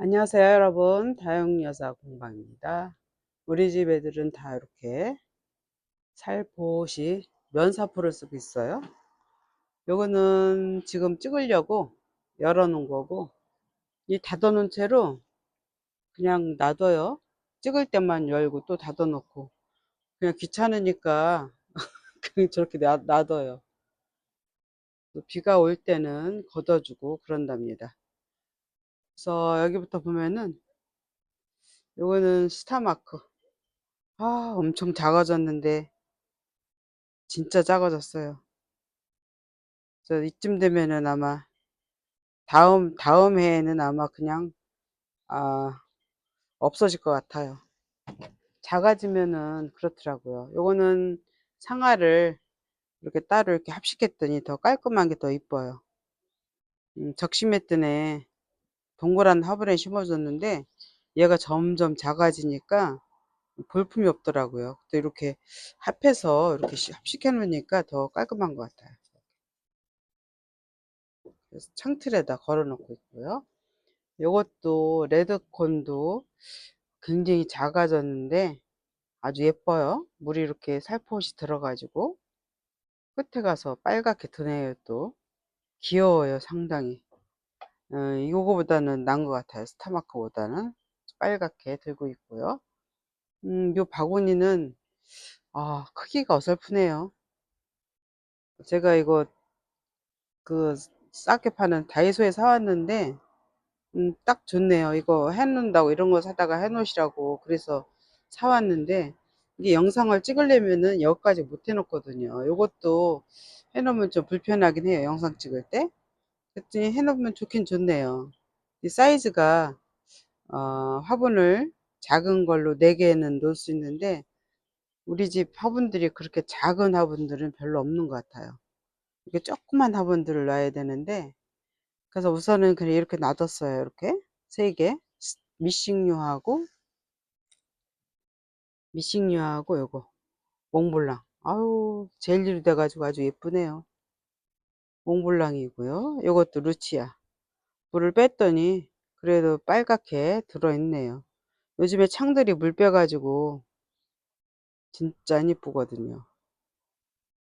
안녕하세요, 여러분. 다영여자 공방입니다. 우리 집 애들은 다 이렇게 살포시 면사포를 쓰고 있어요. 요거는 지금 찍으려고 열어 놓은 거고, 이 닫아 놓은 채로 그냥 놔둬요. 찍을 때만 열고 또 닫아 놓고, 그냥 귀찮으니까 그냥 저렇게 놔, 놔둬요. 또 비가 올 때는 걷어주고 그런답니다. 그래서 여기부터 보면은 요거는 스타마크. 아, 엄청 작아졌는데 진짜 작아졌어요. 그래서 이쯤 되면은 아마 다음 다음 해에는 아마 그냥 아 없어질 것 같아요. 작아지면은 그렇더라고요. 요거는 상아를 이렇게 따로 이렇게 합식했더니 더 깔끔한 게 더 이뻐요. 음, 적심했더니 동그란 화분에 심어줬는데 얘가 점점 작아지니까 볼품이 없더라고요. 또 이렇게 합해서 이렇게 합식해 놓으니까 더 깔끔한 것 같아요. 그래서 창틀에다 걸어 놓고 있고요. 요것도 레드콘도 굉장히 작아졌는데 아주 예뻐요. 물이 이렇게 살포시 들어가지고 끝에 가서 빨갛게 드네요 또. 귀여워요 상당히. 어, 이거보다는 난 것 같아요. 스타마크보다는 빨갛게 들고 있고요. 음, 요 바구니는 아 크기가 어설프네요. 제가 이거 그 싸게 파는 다이소에 사왔는데 음, 딱 좋네요. 이거 해놓는다고 이런 거 사다가 해놓으시라고 그래서 사왔는데 이게 영상을 찍으려면은 여기까지 못 해놓거든요. 이것도 해놓으면 좀 불편하긴 해요. 영상 찍을 때. 그랬더니 해놓으면 좋긴 좋네요. 이 사이즈가 어, 화분을 작은 걸로 4개는 놓을 수 있는데 우리 집 화분들이 그렇게 작은 화분들은 별로 없는 것 같아요. 이렇게 조그만 화분들을 놔야 되는데 그래서 우선은 그냥 이렇게 놔뒀어요. 이렇게 세 개. 미싱류하고 미싱류하고 요거 몽블랑. 아유 젤리로 돼가지고 아주 예쁘네요. 몽블랑이고요. 요것도 루치아. 물을 뺐더니 그래도 빨갛게 들어있네요. 요즘에 창들이 물 빼가지고 진짜 안 이쁘거든요.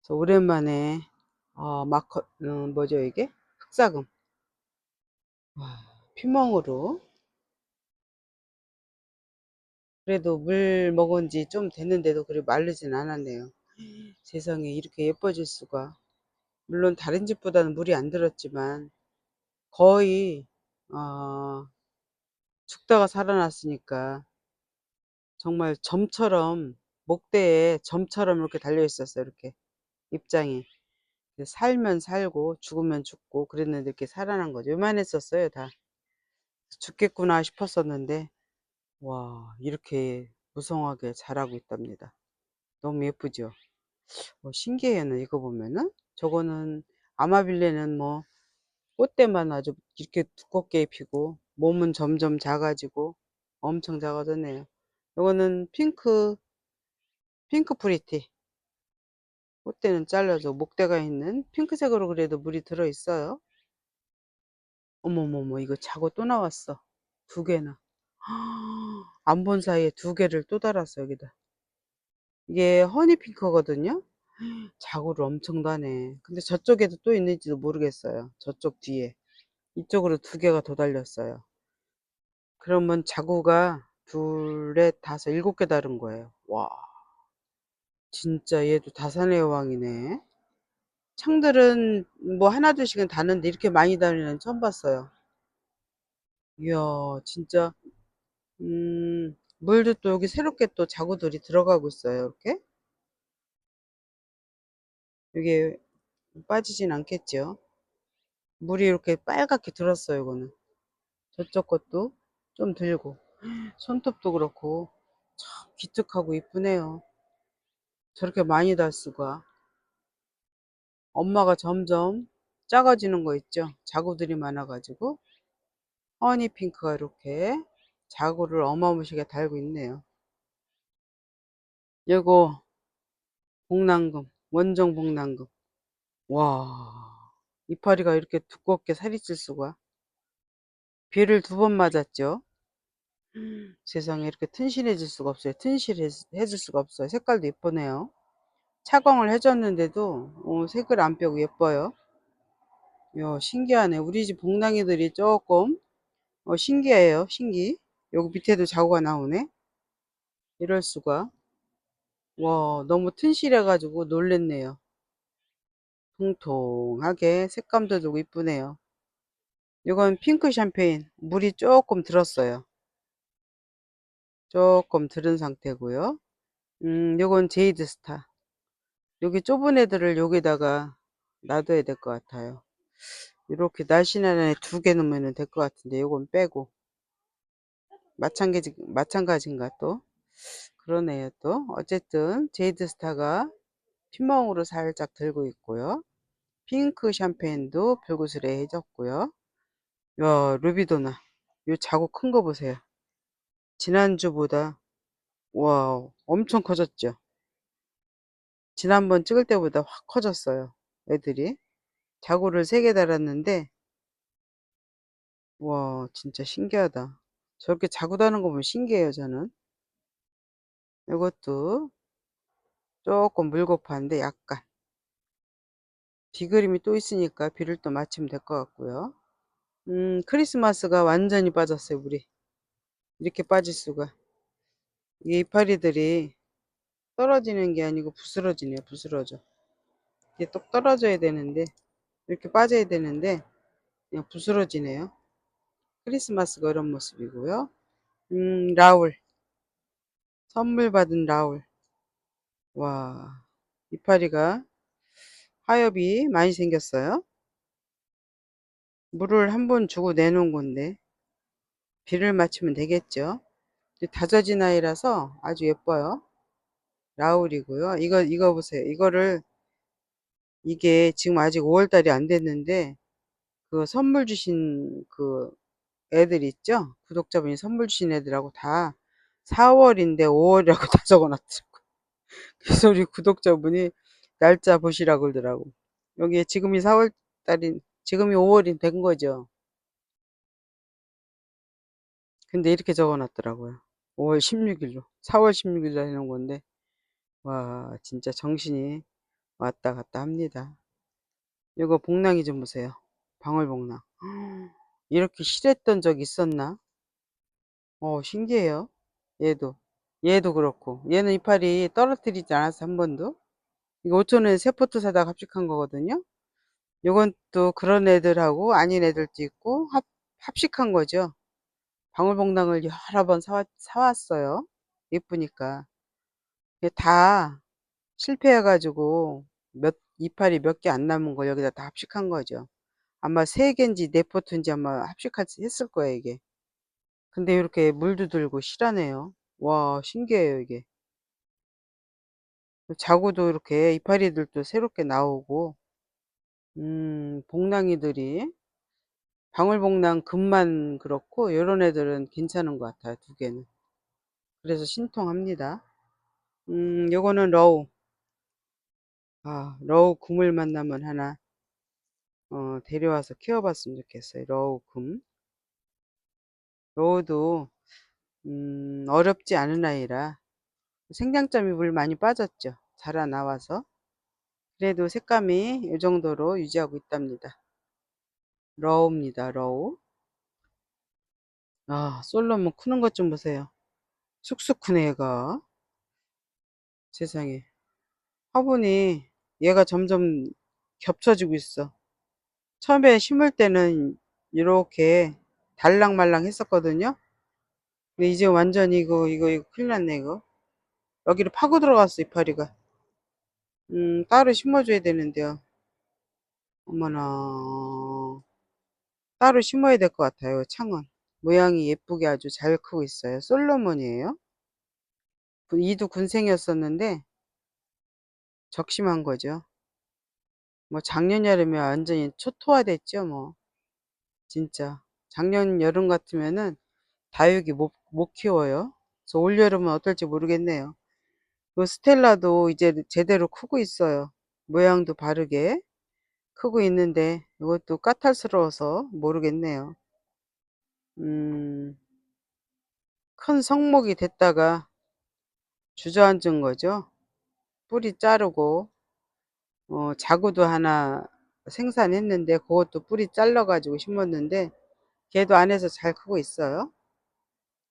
그래서 오랜만에 어, 마커 음, 뭐죠 이게 흑사금 와, 피멍으로 그래도 물 먹은 지 좀 됐는데도 그리 마르진 않았네요. 세상에 이렇게 예뻐질 수가. 물론 다른 집보다는 물이 안 들었지만 거의 어, 죽다가 살아났으니까 정말 점처럼 목대에 점처럼 이렇게 달려 있었어요. 이렇게 입장이 살면 살고 죽으면 죽고 그랬는데 이렇게 살아난 거죠. 요만했었어요. 다 죽겠구나 싶었었는데 와 이렇게 무성하게 자라고 있답니다. 너무 예쁘죠? 어, 신기해요. 이거 보면은 저거는 아마빌레는 뭐 꽃대만 아주 이렇게 두껍게 피고 몸은 점점 작아지고 엄청 작아졌네요. 이거는 핑크 핑크 프리티 꽃대는 잘라서 목대가 있는 핑크색으로 그래도 물이 들어 있어요. 어머머머 이거 자고 또 나왔어. 두 개나. 안 본 사이에 두 개를 또 달았어 여기다. 이게 허니핑크거든요. 자구를 엄청 다네. 근데 저쪽에도 또 있는지도 모르겠어요. 저쪽 뒤에. 이쪽으로 두 개가 더 달렸어요. 그러면 자구가 둘에 다섯, 일곱 개 다른 거예요. 와. 진짜 얘도 다산의 여왕이네. 창들은 뭐 하나 둘씩은 다는데 이렇게 많이 다니는 처음 봤어요. 이야, 진짜, 음, 물도 또 여기 새롭게 또 자구들이 들어가고 있어요. 이렇게. 이게 빠지진 않겠죠. 물이 이렇게 빨갛게 들었어요, 이거는. 저쪽 것도 좀 들고. 손톱도 그렇고, 참 기특하고 이쁘네요. 저렇게 많이 달 수가. 엄마가 점점 작아지는 거 있죠? 자구들이 많아가지고. 허니핑크가 이렇게 자구를 어마무시하게 달고 있네요. 요거, 복랑금, 원종 복랑금. 와, 이파리가 이렇게 두껍게 살이 찔 수가. 비를 두 번 맞았죠. 세상에 이렇게 튼실해질 수가 없어요. 튼실해질 수가 없어요. 색깔도 예쁘네요. 차광을 해줬는데도 어, 색을 안 빼고 예뻐요. 야, 신기하네. 우리 집 봉랑이들이 조금 어, 신기해요. 신기. 여기 밑에도 자구가 나오네. 이럴 수가. 와, 너무 튼실해가지고 놀랬네요. 통통하게 색감도 되고 이쁘네요. 이건 핑크 샴페인. 물이 조금 들었어요. 조금 들은 상태고요. 음, 요건 제이드 스타. 여기 좁은 애들을 여기다가 놔둬야 될 것 같아요. 이렇게 날씬한 애 두 개 넣으면 될 것 같은데 요건 빼고 마찬가지 마찬가지인가 또 그러네요 또 어쨌든 제이드 스타가 핀멍으로 살짝 들고 있고요. 핑크 샴페인도 불구슬에 해졌고요. 야 루비도나 요 자국 큰 거 보세요. 지난주보다 와 엄청 커졌죠. 지난번 찍을 때보다 확 커졌어요. 애들이 자구를 3개 달았는데 와 진짜 신기하다. 저렇게 자구 다는 거 보면 신기해요 저는. 이것도 조금 물고파인데 약간 비그림이 또 있으니까 비를 또 맞추면 될 것 같고요. 음 크리스마스가 완전히 빠졌어요 물이. 이렇게 빠질 수가. 이게 이파리들이 떨어지는 게 아니고 부스러지네요 부스러져. 이게 똑 떨어져야 되는데 이렇게 빠져야 되는데 그냥 부스러지네요. 크리스마스가 이런 모습이고요. 음, 라울. 선물 받은 라울. 와, 이파리가 하엽이 많이 생겼어요. 물을 한 번 주고 내놓은 건데 비를 맞추면 되겠죠. 다져진 아이라서 아주 예뻐요. 라울이고요. 이거 이거 보세요. 이거를 이게 지금 아직 5월달이 안 됐는데 그 선물 주신 그 애들 있죠? 구독자분이 선물 주신 애들하고 다 4월인데 5월이라고 다 적어놨더라고. 그래서 우리 구독자분이 날짜 보시라고 그러더라고. 여기에 지금이 4월달인, 지금이 5월이 된 거죠. 근데 이렇게 적어놨더라고요. 5월 16일로. 4월 16일로 해놓은 건데, 와, 진짜 정신이 왔다 갔다 합니다. 이거 복랑이 좀 보세요. 방울복랑. 이렇게 실했던 적 있었나? 어, 신기해요. 얘도. 얘도 그렇고. 얘는 이파리 떨어뜨리지 않았어, 한 번도. 이거 5천원에 세 포트 사다가 합식한 거거든요. 요건 또 그런 애들하고 아닌 애들도 있고 합, 합식한 거죠. 방울복랑을 여러 번 사, 사왔어요. 예쁘니까. 다 실패해가지고 몇, 이파리 몇 개 안 남은 거 여기다 다 합식한 거죠. 아마 세 개인지 네 포트인지 아마 합식했을 거예요, 이게. 근데 이렇게 물도 들고 실하네요. 와, 신기해요, 이게. 자구도 이렇게 이파리들도 새롭게 나오고, 음, 복랑이들이, 방울복랑 금만 그렇고, 요런 애들은 괜찮은 것 같아요, 두 개는. 그래서 신통합니다. 음, 요거는 러우. 아, 러우 금을 만나면 하나, 어, 데려와서 키워봤으면 좋겠어요. 러우 금. 러우도, 음, 어렵지 않은 아이라, 생장점이 물 많이 빠졌죠. 자라 나와서. 그래도 색감이 이 정도로 유지하고 있답니다. 러우입니다. 러우. 아, 솔로몬 크는 것 좀 보세요. 쑥쑥 크네 얘가. 세상에. 화분이 얘가 점점 겹쳐지고 있어. 처음에 심을 때는 이렇게 달랑말랑 했었거든요. 근데 이제 완전히 이거 이거 이거 큰일 났네 이거. 여기를 파고 들어갔어 이파리가. 음 따로 심어줘야 되는데요. 어머나 따로 심어야 될 것 같아요 창은. 모양이 예쁘게 아주 잘 크고 있어요. 솔로몬이에요. 이도 군생이었었는데 적심한 거죠. 뭐 작년 여름에 완전히 초토화됐죠 뭐. 진짜 작년 여름 같으면은 다육이 못, 못 키워요. 그래서 올 여름은 어떨지 모르겠네요. 그 스텔라도 이제 제대로 크고 있어요. 모양도 바르게 크고 있는데 이것도 까탈스러워서 모르겠네요. 음, 큰 성목이 됐다가 주저앉은 거죠. 뿌리 자르고 어, 자구도 하나 생산했는데 그것도 뿌리 잘라 가지고 심었는데 걔도 안에서 잘 크고 있어요.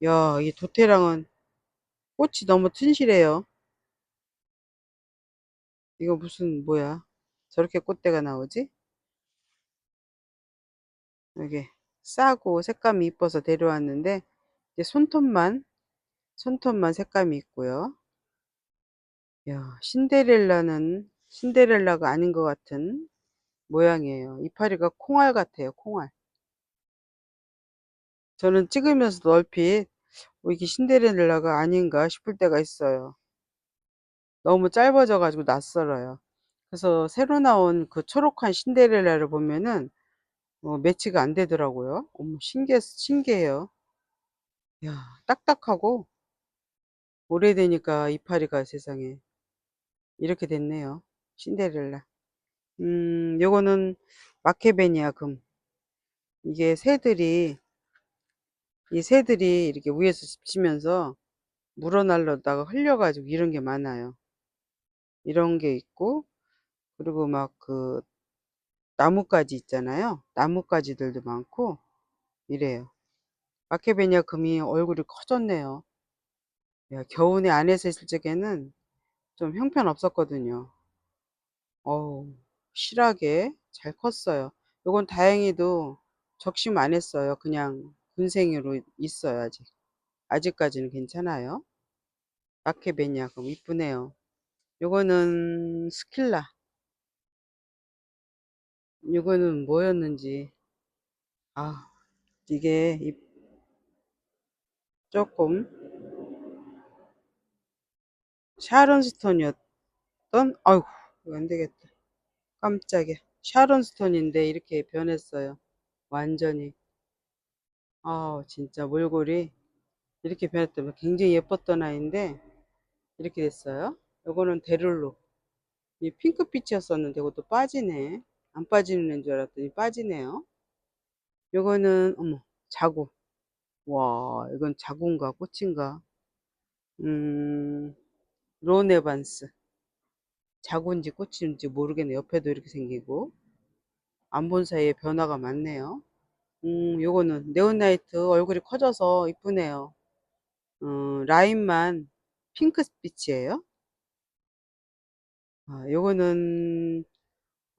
야, 이 도태랑은 꽃이 너무 튼실해요. 이거 무슨 뭐야? 저렇게 꽃대가 나오지? 이게 싸고 색감이 이뻐서 데려왔는데 이제 손톱만 손톱만 색감이 있고요. 야, 신데렐라는 신데렐라가 아닌 것 같은 모양이에요. 이파리가 콩알 같아요. 콩알. 저는 찍으면서도 얼핏 어, 이게 신데렐라가 아닌가 싶을 때가 있어요. 너무 짧아져 가지고 낯설어요. 그래서 새로 나온 그 초록한 신데렐라를 보면은 어, 매치가 안 되더라고요. 어머, 신기해, 신기해요. 야, 딱딱하고 오래되니까 이파리가 세상에 이렇게 됐네요. 신데렐라. 음, 요거는 마케베니아 금. 이게 새들이 이 새들이 이렇게 위에서 씹히면서 물어날려다가 흘려가지고 이런 게 많아요. 이런 게 있고 그리고 막 그 나뭇가지 있잖아요. 나뭇가지들도 많고 이래요. 마케베니아 금이 얼굴이 커졌네요. 야, 겨우내 안에서 있을 적에는 좀 형편없었거든요. 어우, 실하게 잘 컸어요. 요건 다행히도 적심 안 했어요. 그냥 군생으로 있어요, 아직. 아직까지는 괜찮아요. 마케베니아 금 이쁘네요. 요거는 스킬라. 요거는 뭐였는지. 아, 이게 이- 조금 샤론스톤이었던, 아이고, 이거 안 되겠다. 깜짝이야. 샤론스톤인데 이렇게 변했어요. 완전히. 아, 진짜 몰골이 이렇게 변했다면 굉장히 예뻤던 아이인데 이렇게 됐어요. 요거는 데룰로. 이 핑크빛이었었는데 이것도 빠지네. 안 빠지는 줄 알았더니 빠지네요. 요거는 어머 자구. 와 이건 자구인가 꽃인가? 음 로네반스. 자구인지 꽃인지 모르겠네. 옆에도 이렇게 생기고 안 본 사이에 변화가 많네요. 음 요거는 네온나이트 얼굴이 커져서 이쁘네요. 어, 라인만 핑크빛이에요. 아, 요거는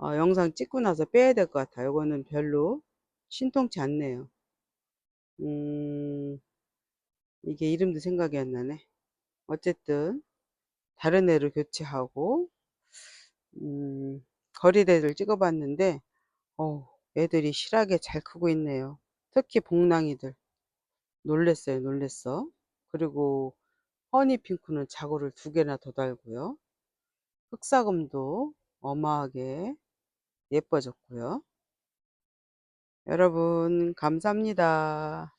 어, 영상 찍고 나서 빼야 될 것 같아요. 요거는 별로 신통치 않네요. 음, 이게 이름도 생각이 안 나네. 어쨌든 다른 애를 교체하고 음, 거리대를 찍어봤는데 어, 애들이 실하게 잘 크고 있네요. 특히 복랑이들 놀랬어요. 놀랬어. 그리고 허니핑크는 자구를 두 개나 더 달고요. 흑사금도 어마하게 예뻐졌고요. 여러분 감사합니다.